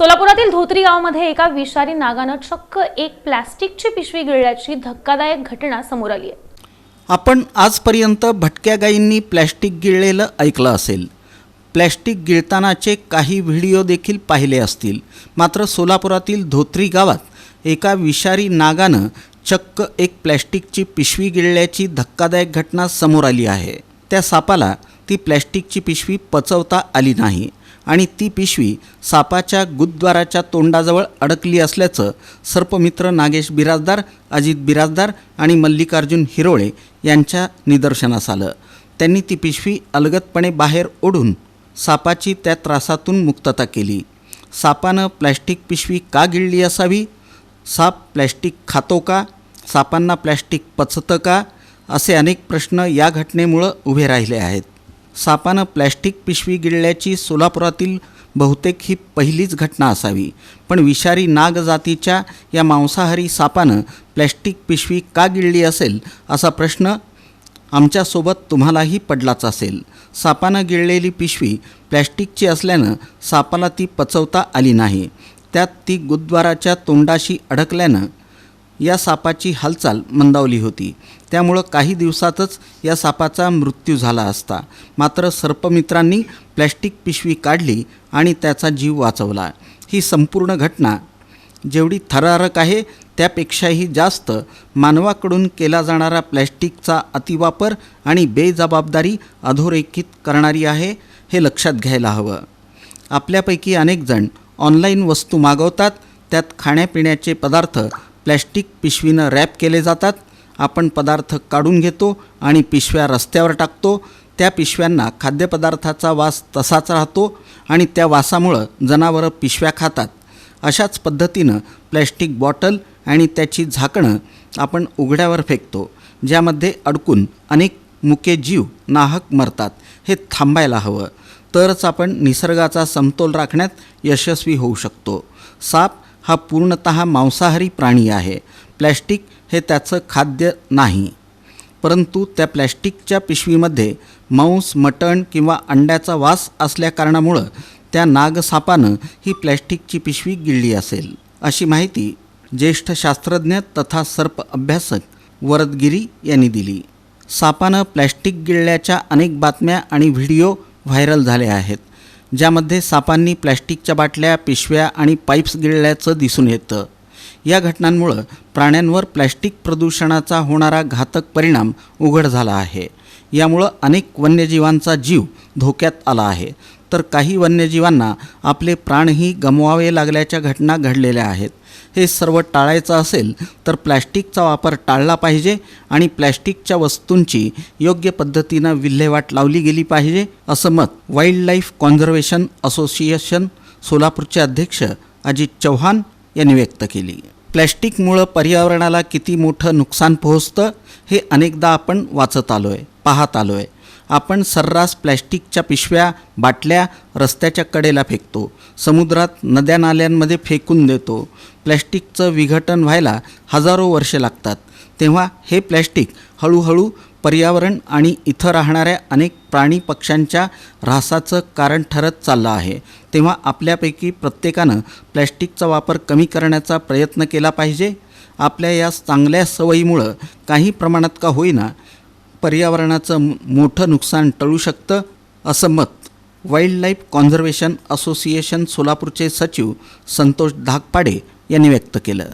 सोलापुरातील धोत्री गावामध्ये एका विषारी नागानं चक्क एक प्लॅस्टिकची पिशवी गिळल्याची धक्कादायक घटना समोर आली आहे. आपण आजपर्यंत भटक्या गायींनी प्लॅस्टिक गिळलेलं ऐकलं असेल. प्लॅस्टिक गिळतानाचे काही व्हिडिओ देखील पाहिले असतील. मात्र सोलापुरातील धोत्री गावात एका विषारी नागानं चक्क एक प्लॅस्टिकची पिशवी गिळल्याची धक्कादायक घटना समोर आली आहे. त्या सापाला ती प्लॅस्टिकची पिशवी पचवता आली नाही. आणि ती पिशवी सापाच्या गुद्द्वाराच्या तोंडाजवळ अडकली असल्याचं सर्पमित्र नागेश बिराजदार अजित बिराजदार आणि मल्लिकार्जुन हिरोळे यांच्या निदर्शनास आलं. त्यांनी ती पिशवी अलगतपणे बाहेर ओढून सापाची त्या त्रासातून मुक्तता केली. सापानं प्लॅस्टिक पिशवी का गिळली असावी? साप प्लॅस्टिक खातो का? सापांना प्लॅस्टिक पचतं का? असे अनेक प्रश्न या घटनेमुळं उभे राहिले आहेत. सापानं प्लॅस्टिक पिशवी गिळल्याची सोलापुरातील बहुतेक ही पहिलीच घटना असावी. पण विषारी नाग जातीच्या या मांसाहारी सापानं प्लॅस्टिक पिशवी का गिळली असेल असा प्रश्न आमच्यासोबत तुम्हालाही पडलाच असेल. सापानं गिळलेली पिशवी प्लॅस्टिकची असल्यानं सापाला ती पचवता आली नाही. त्यात ती गुद्वाराच्या तोंडाशी अडकल्यानं या सापाची हालचाल मंदावली होती. त्यामुळं काही दिवसातच या सापाचा मृत्यू झाला असता. मात्र सर्पमित्रांनी प्लॅस्टिक पिशवी काढली आणि त्याचा जीव वाचवला. ही संपूर्ण घटना जेवढी थरारक आहे त्यापेक्षाही जास्त मानवाकडून केला जाणारा प्लॅस्टिकचा अतिवापर आणि बेजबाबदारी अधोरेखित करणारी आहे हे लक्षात घ्यायला हवं. आपल्यापैकी अनेकजण ऑनलाईन वस्तू मागवतात त्यात खाण्यापिण्याचे पदार्थ प्लॅस्टिक पिशवीनं रॅप केले जातात. आपण पदार्थ काढून घेतो आणि पिशव्या रस्त्यावर टाकतो. त्या पिशव्यांना खाद्यपदार्थाचा वास तसाच राहतो आणि त्या वासामुळं जनावरं पिशव्या खातात. अशाच पद्धतीनं प्लॅस्टिक बॉटल आणि त्याची झाकणं आपण उघड्यावर फेकतो ज्यामध्ये अडकून अनेक मुके जीव नाहक मरतात हे थांबायला हवं. तरच आपण निसर्गाचा समतोल राखण्यात यशस्वी होऊ शकतो. साप हा पूर्णत मांसाहारी प्राणी आहे. प्लॅस्टिक हे त्याचं खाद्य नाही. परंतु त्या प्लॅस्टिकच्या पिशवीमध्ये मांस मटण किंवा अंड्याचा वास असल्याकारणामुळं त्या नागसापानं ही प्लॅस्टिकची पिशवी गिळली असेल अशी माहिती ज्येष्ठ शास्त्रज्ञ तथा सर्प अभ्यासक वरदगिरी यांनी दिली. सापानं प्लॅस्टिक गिळल्याच्या अनेक बातम्या आणि व्हिडिओ व्हायरल झाले आहेत. ज्यामध्ये सापांनी प्लॅस्टिकच्या बाटल्या पिशव्या आणि पाईप्स गिळल्याचं दिसून येतं. या घटनांमुळं प्राण्यांवर प्लॅस्टिक प्रदूषणाचा होणारा घातक परिणाम उघड झाला आहे. यामुळं अनेक वन्यजीवांचा जीव धोक्यात आला आहे. तर काही वन्यजीवांना आपले प्राणही गमवावे लागल्याच्या घटना घडलेल्या आहेत. हे सर्व टाळायचं असेल तर प्लॅस्टिकचा वापर टाळला पाहिजे आणि प्लॅस्टिकच्या वस्तूंची योग्य पद्धतीनं विल्हेवाट लावली गेली पाहिजे असं मत वाईल्ड लाईफ कॉन्झर्वेशन असोसिएशन सोलापूरचे अध्यक्ष अजित चव्हाण यांनी व्यक्त केली. प्लॅस्टिकमुळं पर्यावरणाला किती मोठं नुकसान पोहोचतं हे अनेकदा आपण वाचत आलो आहे पाहत आलो आहे आपण सर्रास प्लॅस्टिकच्या पिशव्या बाटल्या रस्त्याच्या कडेला फेकतो. समुद्रात नद्या नाल्यांमध्ये फेकून देतो. प्लॅस्टिकचं विघटन व्हायला हजारो वर्षे लागतात. तेव्हा हे प्लॅस्टिक हळूहळू पर्यावरण आणि इथं राहणाऱ्या अनेक प्राणी पक्ष्यांच्या ऱ्हासाचं कारण ठरत चाललं आहे. तेव्हा आपल्यापैकी प्रत्येकानं प्लॅस्टिकचा वापर कमी करण्याचा प्रयत्न केला पाहिजे. आपल्या या चांगल्या सवयीमुळं काही प्रमाणात का होईना पर्यावरणाचं मोठं नुकसान टळू शकतं असं मत वाईल्ड लाईफ कॉन्झर्वेशन असोसिएशन सोलापूरचे सचिव संतोष धाकपाडे यांनी व्यक्त केलं.